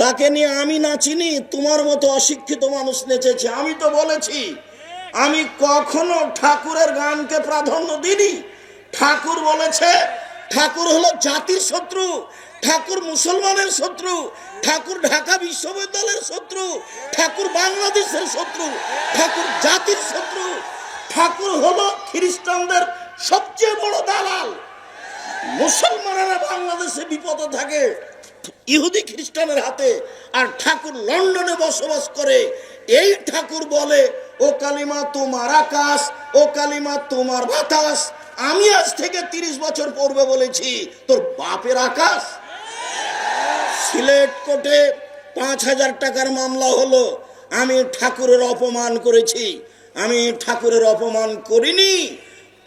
তাকে নিয়ে আমি না চিনি, তোমার মতো অশিক্ষিত মানুষ নেচেছে। আমি তো বলেছি, আমি কখনো ঠাকুরের গানকে প্রাধান্য দিইনি। ঠাকুর বলেছে, ঠাকুর হলো জাতির শত্রু, ঠাকুর মুসলমানের শত্রু, ঠাকুর ঢাকা বিশ্ববিদ্যালয়ের শত্রু, ঠাকুর বাংলাদেশের শত্রু, ঠাকুর জাতির শত্রু। ঠাকুর হলো খ্রিস্টানদের সবচেয়ে বড় দালাল। মুসলমানেরা বাংলাদেশে বিপদে থাকে। ইহুদি খ্রিস্টানের হাতে আর ঠাকুর লন্ডনে বসবাস করে, এই ঠাকুর বলে, ও কালিমা তোমার আকাশ, ও কালিমা তোমার বাতাস, আমি আজ থেকে তিরিশ বছর পূর্বে বলেছি, তোর বাপের আকাশ? সিলেট কোর্টে পাঁচ হাজার টাকার মামলা হলো, আমি ঠাকুরের অপমান করেছি, আমি ঠাকুরের অপমান করিনি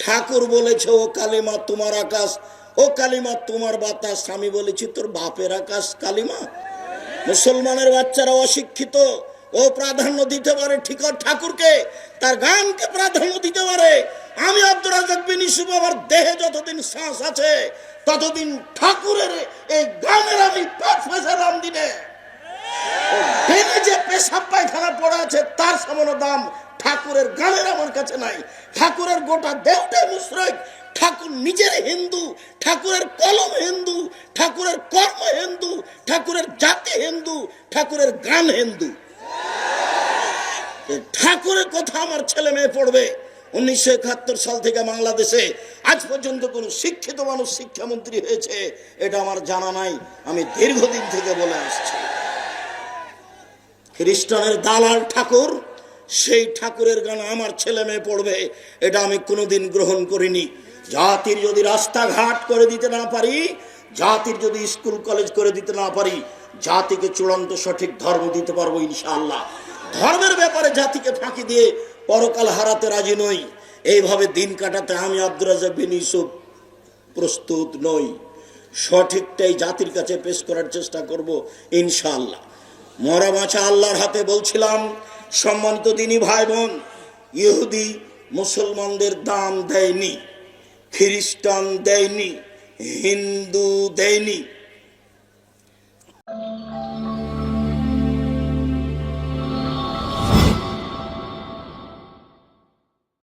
ঠাকুর বলেছে, ও কালিমা, তোমার আকাশ, ও কালিমা, তোমার বাতাস। আমি বলেছি, তোর বাপের আকাশ কালিমা? মুসলমানের বাচ্চারা অশিক্ষিত, ও প্রাধান্য দিতে পারে ঠিক ঠাকুরকে, তার গানকে প্রাধান্য দিতে পারে। আমি আব্দুল রাজাক বিন ইসুফ আমার দেহে যতদিন শ্বাস আছে, ততদিন ঠাকুরের এই গানের আমি ফেসালাম দিনে ও দেনে পেশাব পায়খানা পড়া আছে, তার সমান দাম ঠাকুরের গানের আমার কাছে নাই। ঠাকুরের গোটা দেহটাই মুশ্রিক ঠাকুর নিজের হিন্দু, ঠাকুরের কলম হিন্দু, ঠাকুরের কর্ম হিন্দু, ঠাকুরের জাতি হিন্দু, ঠাকুরের গান হিন্দু। ঠাকুরের কথা আমার ছেলে মেয়ে পড়বে উনিশশো একাত্তর সাল থেকে বাংলাদেশে। আজ পর্যন্ত কোনো শিক্ষিত মানুষ শিক্ষামন্ত্রী হয়েছে, এটা আমার জানা নাই। আমি দীর্ঘদিন থেকে বলে আসছি। খ্রিস্টানের দালাল ঠাকুর, সেই ঠাকুরের গান আমার ছেলে মেয়ে পড়বে, এটা আমি কোনোদিন গ্রহণ করিনি। জাতির যদি রাস্তাঘাট করে দিতে না পারি, জাতির যদি স্কুল, কলেজ করে দিতে না পারি, জাতিকে চূড়ান্ত সঠিক ধর্ম দিতে পারব ইনশাআল্লাহ। ধর্মের ব্যাপারে জাতিকে ফাঁকি দিয়ে পরকাল হারাতে রাজি নই। এইভাবে দিন কাটাতে আমি রাজাক বিন ইউসুফ প্রস্তুত নই। সঠিকটাই জাতির কাছে পেশ করার চেষ্টা করব ইনশাআল্লাহ। মরা বাঁচা আল্লাহর হাতে বলছিলাম, সম্মানিত তিনি ভাই বোন ইহুদি মুসলমানদের দাম দেয়নি, খ্রিস্টান দেয়নি, হিন্দু দেয়নি